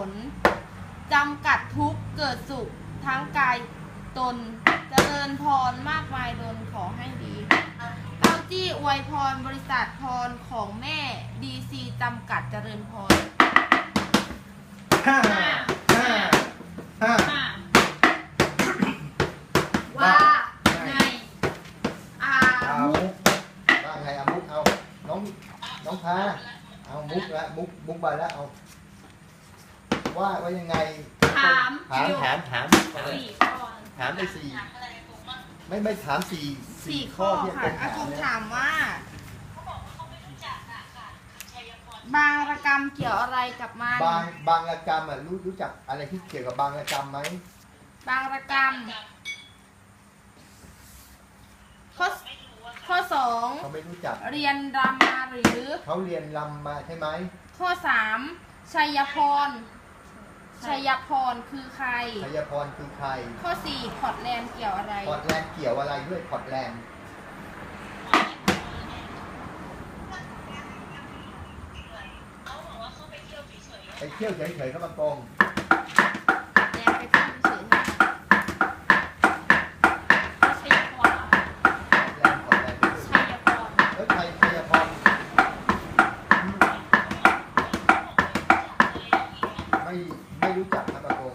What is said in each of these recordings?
ผลจำกัดทุกเกิดสุขทั้งกายตนเจริญพรมากมายดนขอให้ดีเต้าจี้อวยพรบริษัทพรของแม่ดีซีจำกัดเจริญพรห้าห้าห้าห้าว่าในอาเอามุกว่าไงอามุกเอาน้องน้องพาเอามุกละมุกมุกไปแล้วเอา ว่าว่ายังไงถามถามอยู่ถามถามสี่ข้อถามไปสี่ไม่ไม่ถามสี่สี่ข้อที่ค่ะเป็นอาถามคงเนี่ยถามว่าบางระกรรมเกี่ยวอะไรกับมันบางบางระกรรมอะรู้รู้จักอะไรที่เกี่ยวกับบางระกรรมไหมบางระกรรมข้อข้อสองเขาไม่รู้จักเรียนรำมาหรือ เขาเรียนรำมาใช่ไหมข้อสามชัยพร ชัยพรคือใคร ชัยพรคือใคร ข้อสี่พอร์ตแลนด์เกี่ยวอะไร พอร์ตแลนด์เกี่ยวอะไรด้วยพอร์ตแลนด์ไปเที่ยวเฉยๆเขามาโกง แลนด์ไปเที่ยวเฉยๆค่ะ ชัยพร แลนด์พอร์ตแลนด์ไปเที่ยว ชัยพร แล้วชัยชัยพรไม่ไม่รู้จักครับมาโกง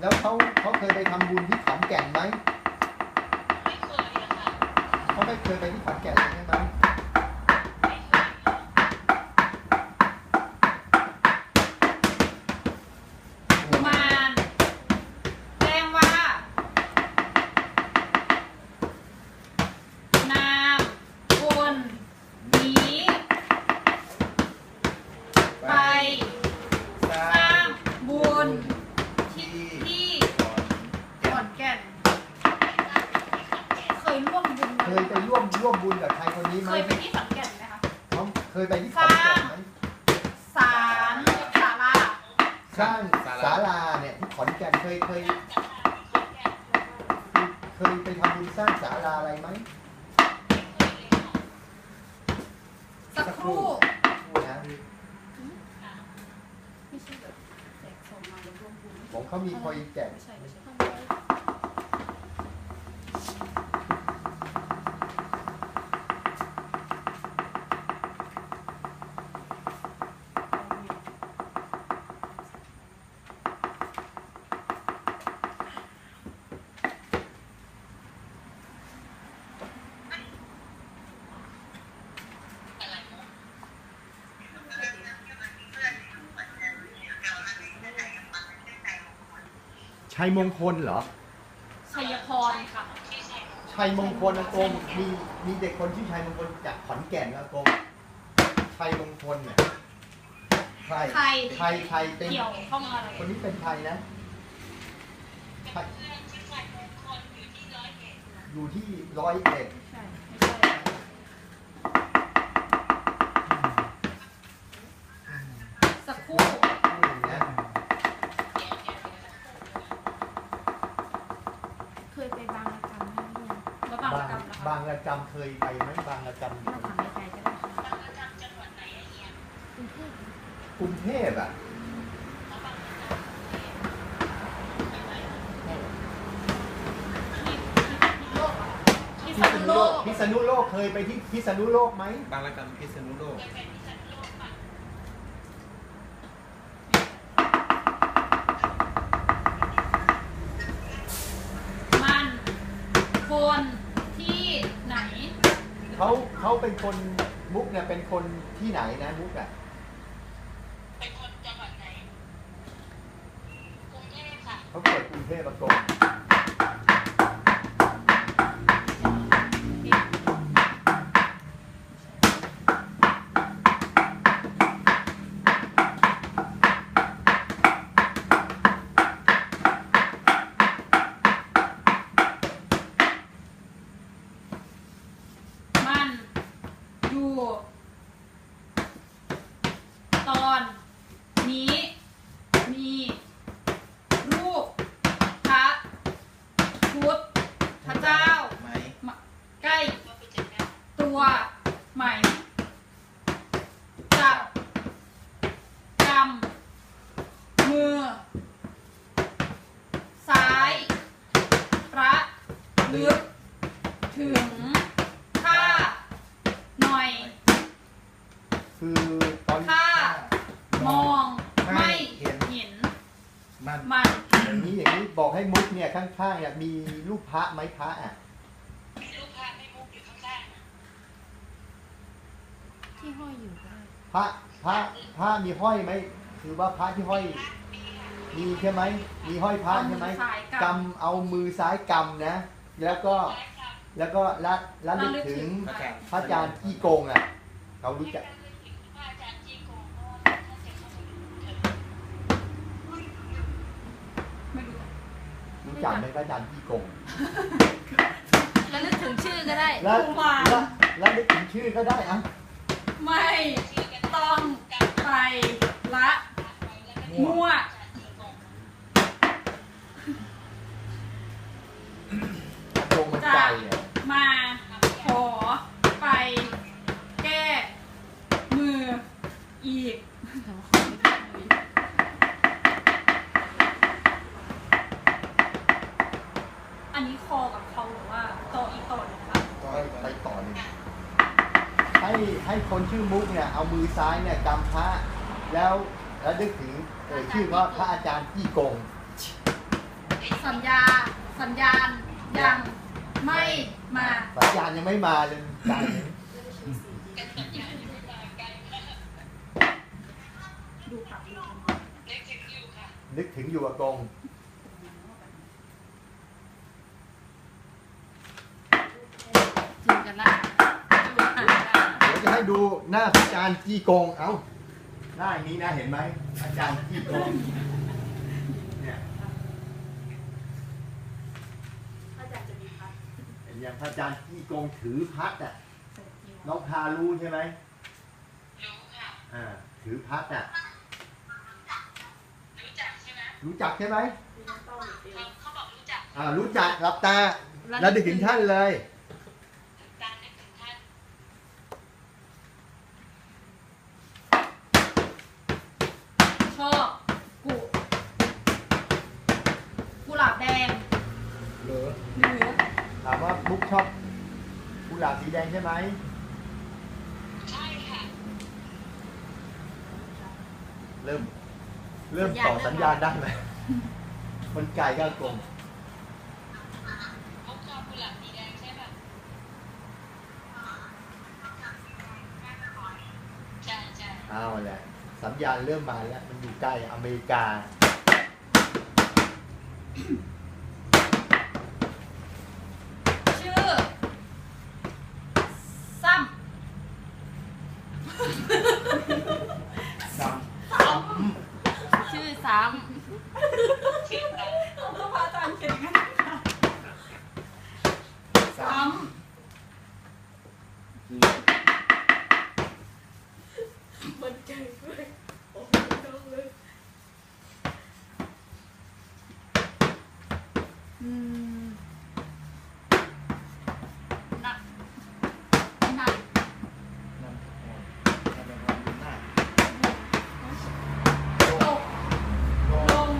แล้วเขาเขาเคยไปทำบุญที่ขอนแก่นไหม เขาไม่เคยไปที่ขอนแก่นเลยใช่ไหม กุมารแจ้งว่า นามคนนี้ไปสร้างบุญ ที่ ที่ขอนแก่น เคยร่วมบุญ เคยไปร่วมร่วมบุญกับใครคนนี้ไหม เคยไปที่ขอนแก่นไหมคะ เขาเคยไปที่ขอนแก่นไหม ศาลศาลา สร้างศาลาเนี่ยที่ขอนแก่นเคยเคยเคยไปทำบุญสร้างศาลาอะไรไหม สักครู่ นะ ไม่ใช่แบบแจกส่งมาแล้วร่วมบุญ ผม เขามีคอยแจกไม่ใช่ไม่ใช่ ชัยมงคลเหรอ ชัยพรค่ะ ชัยมงคลอากงมีมีเด็กคนชื่อชัยมงคลจากขอนแก่นอากงชัยมงคลเนี่ยใครใคร ใครใครเป็นเกี่ยวข้องอะไรคนนี้เป็นใครนะใครอยู่ที่ร้อยเอ็ดใช่ไม่ใช่สักครู่ นะ เคยไปบางระกรรมไหมเนี่ย แล้วบาง บาง ก รรมนะคะบางระกรรมเคยไปไหมบางระกรรมเราถามในใจก็ได้ค่ะกรุงเทพกรุงเทพอะที่พิสัษนณุโลโลกกพิษณุโลกเคยไปที่พิษณุโลกไหมบางระกรรมพิษณุโลก มันคนที่ไห นเขาเขาเป็นคนมุกเนี่ยเป็นคนที่ไหนนะมุกอะเป็นคนจังหวัดไหนกรุงเทพค่ะเขาเกิดกรุงเทพอากง มันอยู่ ตอนนี้ มี รูปพระ ไม่ เห็น เห็น มัน มัน อย่างนี้อย่างนี้บอกให้มุกเนี่ยข้างๆเนี่ยมีรูปพระ ไหมพระอะมีลูกพระไม่มุกอยู่ข้างล่างที่ห้อยอยู่ก็ได้พระพระพระมีห้อยไหมคือว่าพระที่ห้อยมีใช่ไหม มีห้อยพระใช่ไหมเอามือซ้ายกำกำเอามือซ้ายกำนะ แล้วก็ใช่ค่ะแล้วก็ละละลึกระลึกถึถึงงพระอาจารย์ที่โกงอะเขารู้จัก ไม่ได้ถึงพระอาจารย์จีโกงเพราะว่าท่านจะเข้ามาอยู่เถอะ ไม่รู้ รู้จักไหมพระอาจารย์ที่โกงแล้วนึกถึงชื่อก็ได้แล้วกุมารแล้วแล้วนึกถึงชื่อก็ได้อะไม่ชื่อกันต้องไปละมั่ว อาจารย์จีโกง โกงมันใจอะ มาขอไป แก้ มือ อีก อันนี้คอกับเขาหรือว่าต่ออีกต่อหนึ่งคะ ก็ไปต่อหนึ่งให้ให้คนชื่อมุกเนี่ยเอามือ ซ้ายเนี่ยกำพระแล้วแล้วนึกถึงเอ่ยชื่อว่าพระอาจารย์ที่โกง สัญญา สัญญาณยังไม่มา สัญญาณยังไม่มาเลยจกันสัญญาอยู่ไม่มาเล็กถึงอยู่ค่ะนึกถึงอยู่กับกง จริงกันละ ดูค่ะ เดี๋ยวจะ ให้ดูหน้าพระอาจารย์ที่โกง เอ้า หน้าอย่างนี้นะเห็นไหม อาจารย์ที่โกงเนี่ยเห็นยังพระอาจารย์ที่โกงถือพัดอะ น้องพารู้ใช่ไหมรู้ค่ะอ่าถือพัดอะ รู้จักใช่ไหมรู้จักใช่ไหมเขาเขาบอกรู้จัก อ่า รู้จักหลับตา แล้วนึกถึงท่านเลย ตามนึกถึงท่าน ชอบกุกุหลาบแดง เหรอ หรือ ถามว่ามุกชอบกุหลาบสีแดง ใช่ไหมใช่ค่ะ เริ่ม เริ่มต่อสัญญาณได้ไหมคนไก่ก็กงมุกชอบกุหลาบสีแดงใช่ป่ะใช่ใช่เอาแหละสัญญาณเริ่มมาแล้ว มันอยู่ใกล้อเมริกา ชื่อ ซ้ำ ซ้ำ ชื่อซ้ ชื่ออะไร ต้องพระอาจารย์เขียนงั้นค่ะ ซ้ ซ้ำอืมหนักหนัก ตก ลง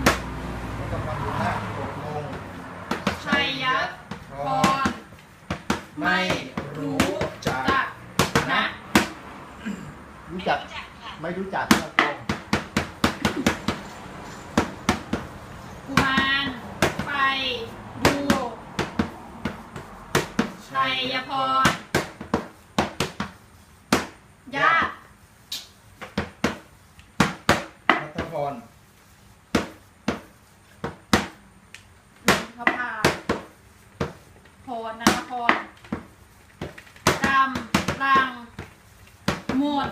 ชัยยะพร ไม่รู้จักนะ รู้จัก รู้จักค่ะ ไม่รู้จักก็กง กุมารไปดูชั ยพรญาติ นัทพร พระพาพรนันพรกำลัง หมด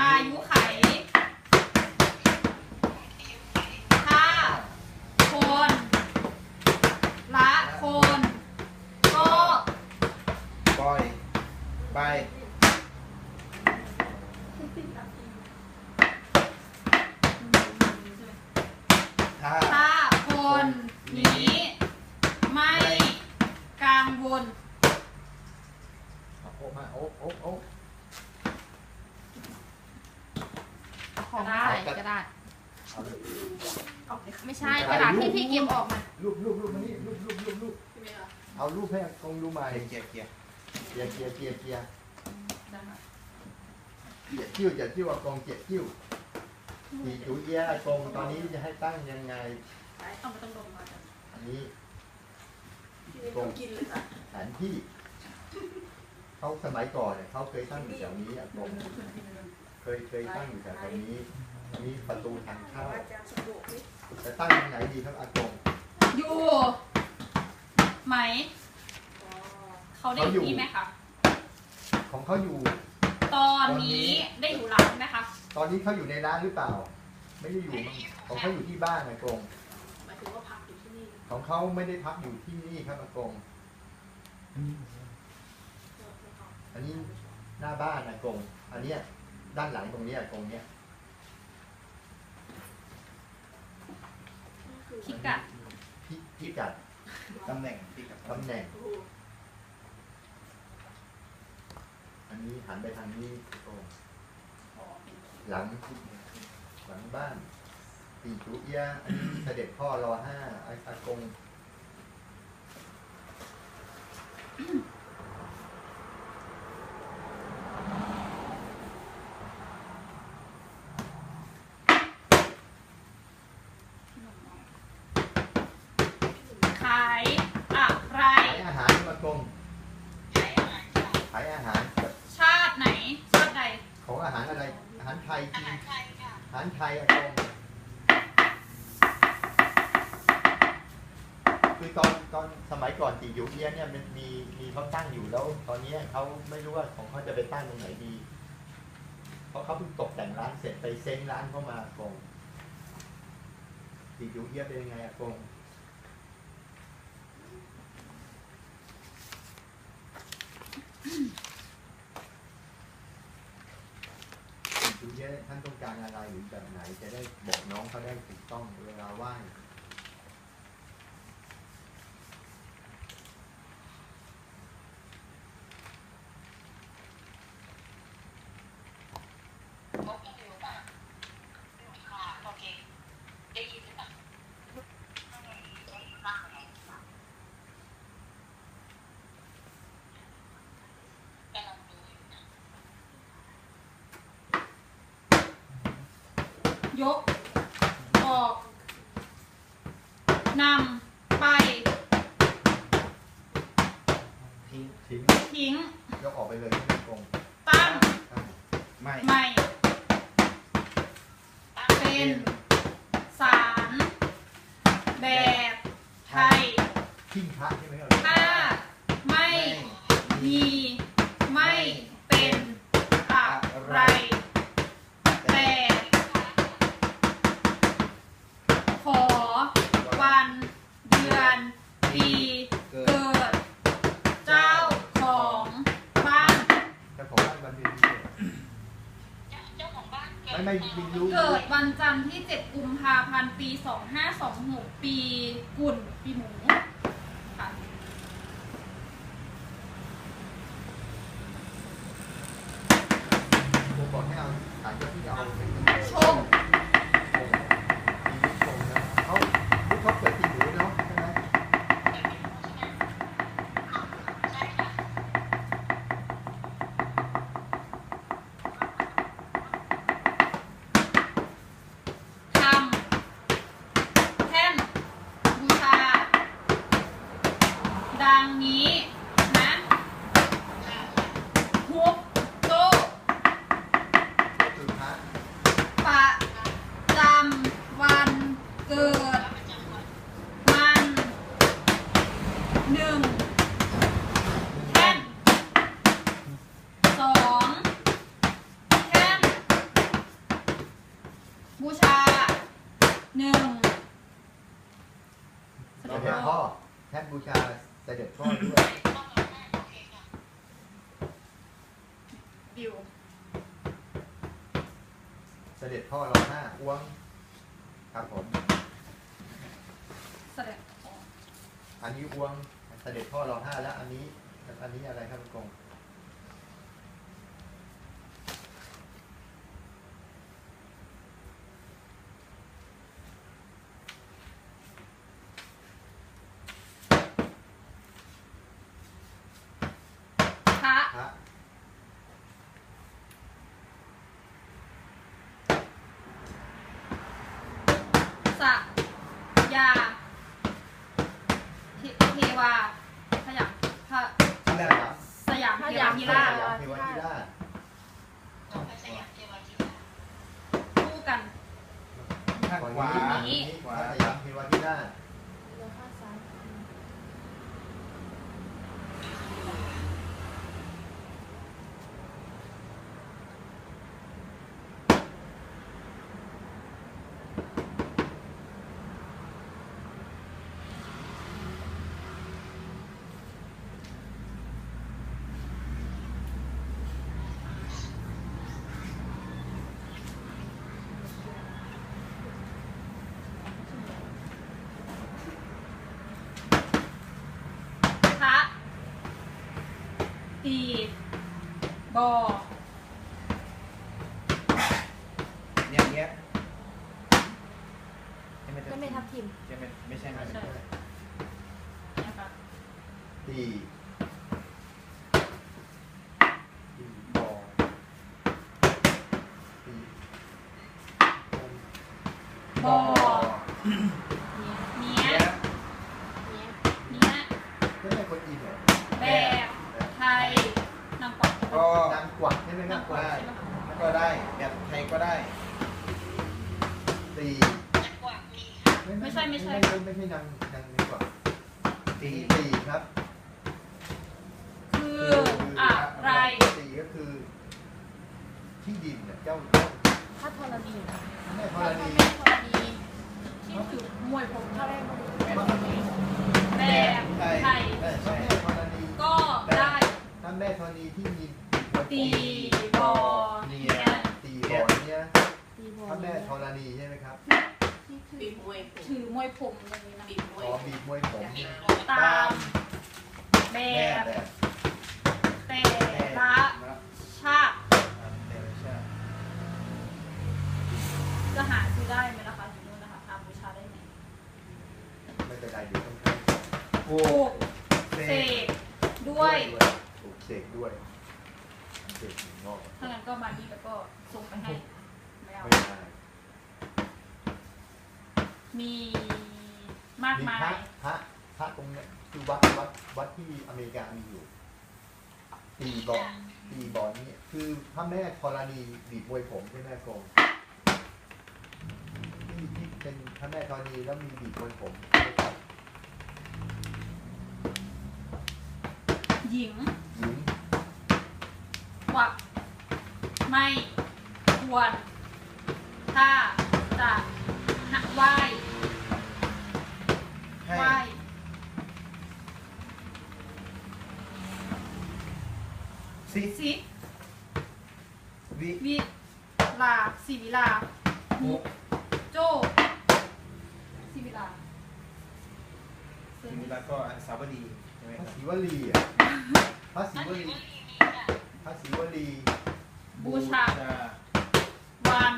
อายุไข ถ้า คน ละคน ก็ ปล่อย ไป ถ้า ถ้าคนนี้ ไม่กังวล เอาโอ๊ะมาโอ๊ะโอ๊ะโอ๊ะำของใส่กระดาษเอาเลยไม่ใช่กระดาษที่พี่เก็บออกมารูปรูปรูปมานี่รูปรูปรูปรูปเอารูปให้กงดูใหม่เกียร์เกียร์เกียร์เกียร์เกียร์เกียร์เกียร์คิ้วเกียร์คิ้วเอากงเกียร์คิ้วอืสีจูเอียะอากงตอนนี้จะให้ตั้งยังไงเอามาต้องดมมาจ้ะอันนี้กงกินเลยค่ะ แผนที่ เขาสมัยก่อนเนี่ยเขาเคยตั้งอยู่แถวนี้อากงเคยเคยตั้งอยู่แถวนี้อันนี้ประตูทางเข้าอาจารย์สะดวกนี่จะตั้งตรงไหนดีครับอากงอยู่ไหมอ๋อเขาได้อยู่ที่ไหมคะของเขาอยู่ ตอนนี้ได้อยู่ร้านไหมคะตอนนี้เขาอยู่ในร้านหรือเปล่า ไม่ได้อยู่มั้งของเขาอยู่ที่บ้านอากงหมายถึงว่าพักอยู่ที่นี่ของเขาไม่ได้พักอยู่ที่นี่ครับอากง อันนี้หน้าบ้านอากงอันเนี้ยด้านหลังตรงเนี้ยอากงเนี้ยคิดกัดพิพิกัดตำแหน่งที่กับตำแหน่งโอ้โหอันนี้หันไปทางนี้อากงอ๋อเป็นหลังหลังบ้านปีจุเอียะอันนี้เสด็จพ่อรอห้าอาอากง ขายอะไร ขายอาหารอา กงใช้อาหารค่ะขายอาหารแบบชาติไหน ชาติใด ของอาหารอะไร อาหารไทยอาจีหานรไทยค่ะอาหารไทยอากงคือตอนตอนสมัยก่อนตีอยู่เอียะเนี่ยมันมีมีเขาตั้งอยู่แล้ว ตอนนี้เขาไม่รู้ว่าของเขาจะไปตั้งตรงไหนดี เพราะเขาเพิ่งตกแต่งร้านเสร็จไปเซ้งร้านเข้ามาอากงตีอยู่เอียะเป็นยังไงอากง ดูเยอะท่าน ต้องการอะไรหรือแบบไหนจะได้บอกน้องเขาได้ถูกต้องเวลาไหว้ พบกันอยู่ป่ะค่ะโอเค ได้ยินหรือเปล่ากำลังดูอยู่นะ ยก ออกนำไป ทิ้งทิ้งทิ้ง ยกออกไปเลยที่กงตั้งตั้งไม่ใหม่เป็นสารแบบไทยทิ้งพระใช่ไหมครับถ้าไม่มีไม่เป็นอะไร แต่ ขอ วัน เดือน ปี เกิ เกิ ด ด เจ้าของบ้าน เจ้าของบ้านวันเดือนปีเกิด เจ้าของบ้านเกิด ไม่ไม่ไม่รู้ เกิดวันจันทร์ที่ 7 กุมภาพันธ์ ปี 2526 ปีกุ่น ปีหมูค่ะ ผมบอกให้เอาฐานเจ้าที่เอาเป็น ชม ปีชงนะเขาเขาเกิดปีหมูเนาะใช่ไหม ใช่ค่ะ ทำแท่น บูชา ดังนี้นะทุบโต๊ะ ก็คือพระ ประจำวันเกิด มันหนึ่งแท่นสองแท่นบูชาหนึ่ง เสด็จพ่อแทบบูชาเสด็จพ่อด้วย บิว เสด็จพ่อรอห้าอ้วง ครับผม แสดงออก อันนี้อ้วงเสด็จพ่อเราห้าแล้ว อันนี้ อันนี้อะไรครับกง พระ พระ พ ข้าง ฝั่ง ขวา นี้ นี้ ขวา พัทยาเทวาธิราช แล้วข้างซ้าย พระ ตีบอเนี่ยเนี้ยใช่ก็ไม่ทับทิมใช่ไหมไม่ใช่ไม่ใช่ใช่นะคะตีตีบอตีบอเนี้ยเนี้ยเนี้ยเนี้ยเนี้ยไม่คนอินเหรอ แบบไทยนาง กวักก็นางกวักใช่ไหมครับได้ใช่ไหมคะก็ได้แบบไทยก็ได้ตีจักว่ามีค่ะไม่ใช่ไม่ใช่ไม่ใช่นางนางกวักตีตีครับ คืออะไรตีก็คือ ที่ดินเนี่ยเจ้าพระธรณีแม่ธพระณีธรณีที่ถือมวยผมพระแม่ธรณีแบบไระใช่แม่ธรณีก็ได้ถ้าแม่ธรณีที่มี ตีบอเนี้ยตีบอเนี่ยตีบอพระแม่ธรณีใช่ไหมครับที่คือบีบมวยผมถือมวยผมอย่างนี้นะบีบมวอ๋ยอบีบมวยผมตามแบแม่บแบบแต่ละชาติแต่ละชาติจะหาซื้อได้ไหมละคะอยู่นู่นนะคะหาบูชาได้ไหมไม่เป็นไรเดี๋ยวต้องปลูปลูกเสกด้วยปลูกเสกด้วย เสกงอกถ้างั้นก็มาดีแล้วก็ส่งไปให้ไม่เอาไม่ได้มีมากมีมาพระยพระพระตรงเนี้ยคือวัดวัดวัดที่อเมริกามีอยู่ตีบอลตีบอลเนี่ยคือพระแม่ธรณีบีบมวยผมใช่ไหมกงที่ที่เป็นพระแม่ธรณีแล้วมีบีบมวยผมใช่ไหมครับหญิงหญิง วัก ไม่ควร ถ้าจะไหว้ให้ไหว้ซิสิวิวิลาสิวิลามุกโจสิวิลาทีนี้แล้วก็อันสาวดีใช่ไหมพคระรับศรีวลีอะพระศรีวลีมีค่ะพระศรีวลี บูชาชาวัน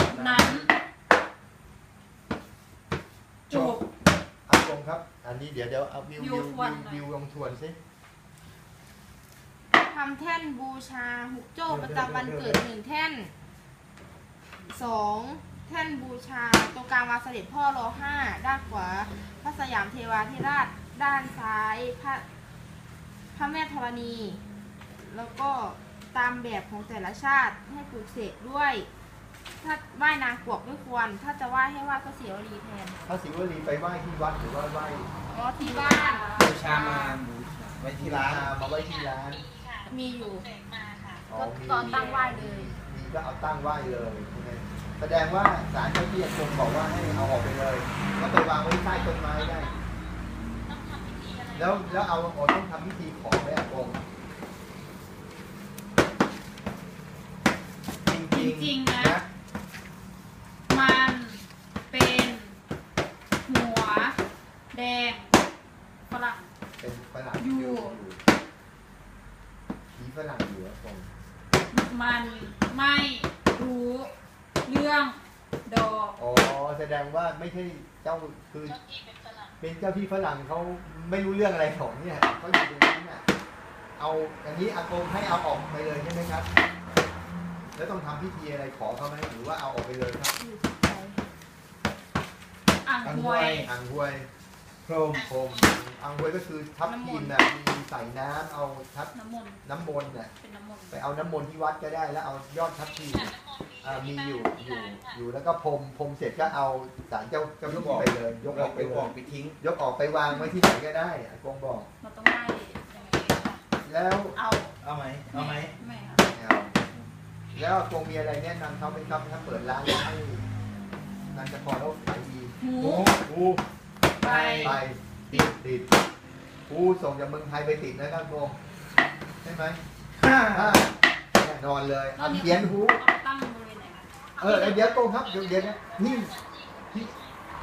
อัน นั้น จบ อากงครับ อันนี้เดี๋ยวเดี๋ยวเอาวิววิวิววทวนหน่อย วิวลองทวนสิ ทำแท่นบูชาหุกโจ้ประจำวันเกิดหนึ่งแท่นสองแท่นบูชาตรงกลางวางเสด็จพ่อรอห้าด้านขวาพระสยามเทวาธิราช ด้านซ้ายพระพระแม่ธรณี แล้วก็ ตามแบบของแต่ละชาติให้ปลูกเสกด้วย ถ้าไหว้นางกวกไม่ควร ถ้าจะไหว้ให้ไหว้พระเสียวรีแทนพระศรีวลีไปไหว้ที่วัดหรือว่าไหว้อ๋อที่บ้านบูชามาบูชาไว้ที่ร้านมาไว้ที่ร้านมีค่ะมีอยู่เสกมาค่ะอ๋อมีตอนตั้งไหว้เลยมีก็เอาตั้งไหว้เลยใช่ไหมแสดงว่าศาลเจ้าที่อากงบอกว่าให้เอาออกไปเลยก็ไปวางไว้ใต้ต้นไม้ได้ต้องทำพิธีอะไรแล้วแล้วเอาเอาต้องทำพิธีขอไว้อากง จริงจริงๆนะนะ มันเป็นหัวแดงฝรั่ง เป็นฝรั่งอยู่ ผีฝรั่งอยู่อากงมันไม่รู้เรื่องดอกอ๋อแสดงว่าไม่ใช่เจ้าคือ เจ้าที่เป็นฝรั่งเป็นเจ้าที่ฝรั่งเขาไม่รู้เรื่องอะไรของเนี่ยเขาอยู่ตรงนี้เนี่ยเอาอย่างนี้อากงให้เอาออกไปเลยใช่ไหมครับ แล้วต้องทำพิธีอะไรขอเขาไหมหรือว่าเอาออกไปเลยครับอยู่ที่ใจอ่างหวยอ่างห้วยพรหมพรมอังเวยก็คือทับทิมนะมีใส่น้ำเอาทับน้ำมนต์น้ำมนต์น่ะเป็นน้ำมนต์ไปเอาน้ำมนต์ที่วัดก็ได้ แล้วเอายอดทับทิมอ่ามีอยู่อยู่อยู่แล้วก็พรมพรมเสร็จก็เอาสารเจ้าเจ้าพี่ไปเลย ยกออกไปไปเลออยกไปทิ้งยกออกไปวางไว้ที่ไหนก็ได้อากงบอกมันต้องได้ยังไงคะแล้วเอา เอาไหมเอาไหม ไม่ค่ะเอา แล้วอากงมีอะไรแนะนำเขาไหมครับถ้าเปิดร้านแล้วให้นานจะพอแล้วขายดีหมูหูไปไปติดติดหูส่งจากเมืองไทยไปติดนะครับกงใช่ไหมห้าอ่าแน่นอนเลยอันเขียนหูเอาไปตั้งบริเวณไหนคะเออเดี๋ยวโกงครับเดี๋ยวเดี๋ยวนะหิ้งหิ้ง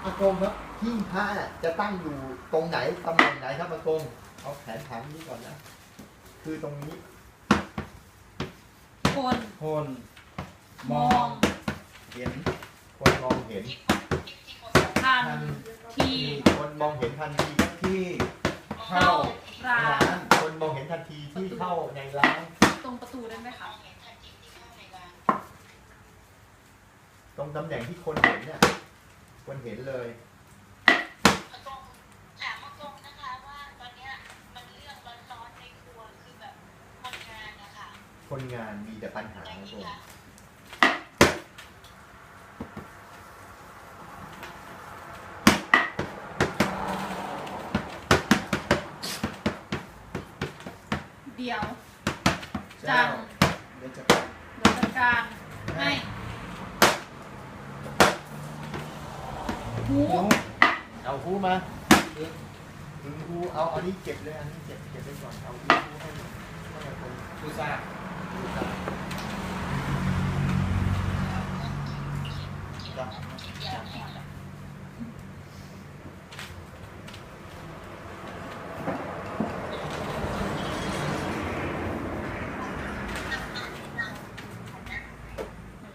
อากงครับหิ้งพระน่ะจะตั้งอยู่ตรงไหนตำแหน่งไหนครับอากงเอาแขนถามนี้ก่อนนะคือตรงนี้ คน คนมอง เห็น คนมองเห็นทันทัน ทีคนมองเห็นทันทีที่เข้าเข้าร้าร้าน นคนมองเห็นทันทีที่เข้าในร้าน ตรงประตูได้ไหมคะตรงตำแหน่งที่คนเห็นเนี่ยคนเห็นเลย ถามอากงนะคะว่าตอนเนี้ยมันเรื่องร้อนๆในครัวคือแบบคนงานนะคะ คนงานมีแต่ปัญหาอย่างครับนี้ผมค่ะเดี๋ยว เจ้าเดี๋ยวจะไปเราจัดการให้หูหูเอาหูมาถึงหูเอาอันนี้เก็บเลยอันนี้เก็บเก็บไว้ก่อนเอาหูให้ให้อากงดูซาดูกัน จับ จับหัวอย่าง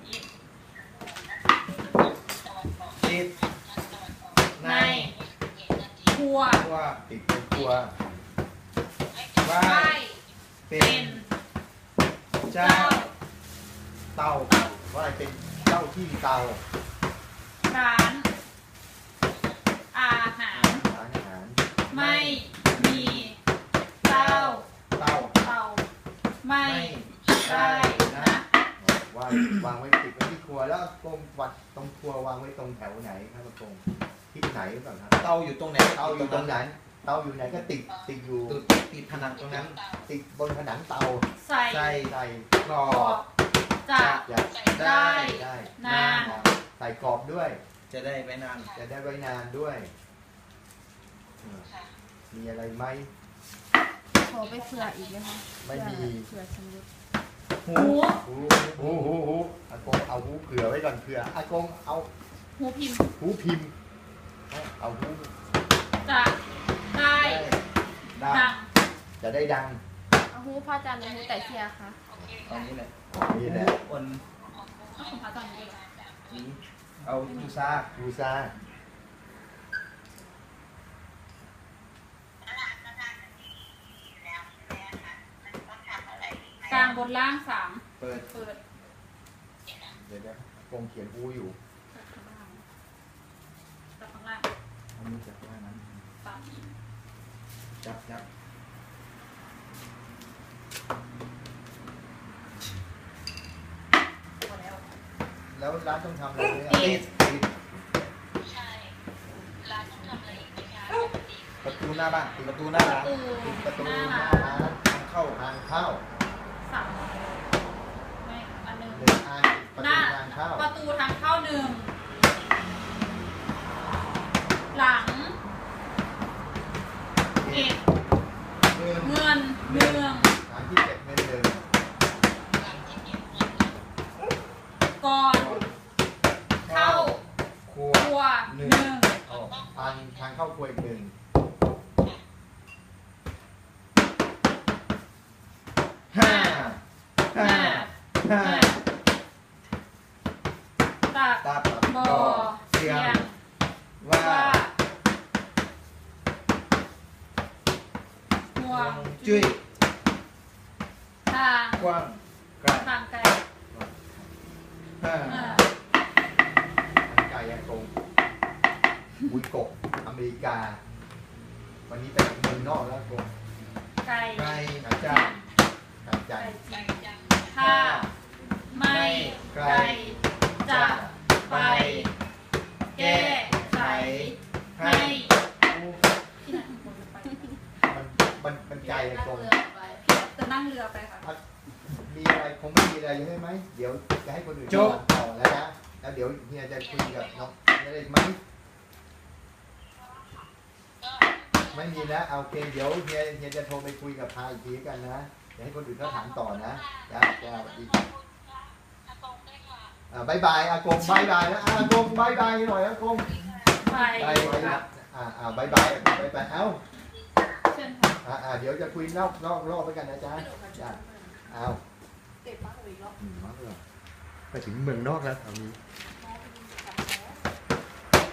นี้ ติด ในครัว ตัว ติดเป็นตัว ว่า ได้ เป็ เป็น น เจ้า เจ้า เตาว่าเป็นเจ้าที่ เตาร้าน อาหาร ร้านอาหารไม่มีเจ้าเต่าเตาไม่ไม่ได้นะ วางวางไว้ติดไว้ที่ครัวแล้วกงวัดตรงครัววางไว้ตรงแถวไหนครับกงทิศไหนหรือเปล่าครับ เต่าอยู่ตรงไหนเตาอยู่ตรงไหน เตาอยู่ไหนก็ติดติดอยู่ ติดติดผนังตรงนั้น ติดบนผนังเตาใส่ใส่ใส่กรอกรอบบ จะอยากได้ได้นานใส่กรอบด้วย จะได้ไม่นาน จะได้ไว้นานด้วยเออมีอะไรไหมขอไปเผื่ออีกไหมคะไม่มีเผื่อชำรุดหูหูหูหูหูหูอากงเอาหูเผื่อไว้ก่อนเผื่ออากงเอาหูพิมพ์หูพิมพ์เอาหูจะได้ได้ดังจะได้ดังเอาหูพระอาจารย์หรือหูแต่เชียร์คะตอนนี้แหละ นี่แหละอ่อนเอาของพระอาจารย์ด้วยเหรอนี้เอาดูซาดูซากลางบนล่างสามเปิด เปิดเดี๋ยวนะกงเขียนหูอยู่เปิดข้างล่างจับข้างล่างอันนี้จับว่านั้นสามอีกจับจับ พอแล้ว แล้วร้านต้องทำอะไรไหมติติดดติดใช่ ร้านต้องทำอะไรอีกไหมคะปกติประตูหน้าบ้านติดประตูหน้าประร้านตูติดประตูหหน้าน้าร้านร้านทางเข้าทางเข้าสามไม่อันหนึ่งหนึ่งอันประหตูน้าทางเข้าประตูทางเข้าหนึ่งหลังเก็บเงินเงินเมือง ทางที่เก็บเงินเดือน ก่อนเข้า ครัว ครัวหนึ่ง ออกทางทางเข้าครัวอีกหนึ่ง ห้า ห้า ห้า ห้าตัก ตัด บ่อเสียง ว่า ว่าห่วง จุ้ย ทาง กว้างไกล ทางไกล ห้า ห้า ทางไกลอากงบุยกบอเมริกา วันนี้ไปเมืองนอกแล้วกง ไก่ ไก่ อาจารย์อาจารย์ ไก่จัง ถ้าไม่ ไก่จะไปแก้ไขให้ที่ไหนคนจะไปมันมันมันไกลอะกงจะนั่งเรือไปค่ะ มีอะไรคงไม่มีอะไรใช่ไหม เดี๋ยวจะให้คนอื่นถามต่อแล้วนะ แล้วเดี๋ยวเฮียจะคุยกับน้องมีอะไรอีกไหมก็ไม่มีแล้วเอาโอเคเดี๋ยวเฮียเฮียจะโทรไปคุยกับพาอีกทีกันนะ เดี๋ยวให้คนอื่นเขาถามต่อนะจ้าจ้าสวัสดี ขอบคุณค่ะอากง ด้วยค่ะอ่าบายบายอากงบายบายนะอ่าอากงบายบายหน่อยอากงไปบายบายนะอ่าอ่าบายบายบายบายเอ้าเชิญค่ะอ่าอ่าเดี๋ยวจะคุยนอกนอกรอบไปกันนะจ๊ะจ้าเอาเตะปักเลยอีกรอบอืมมากเลยไปถึงเมืองนอกแล้วตอนนี้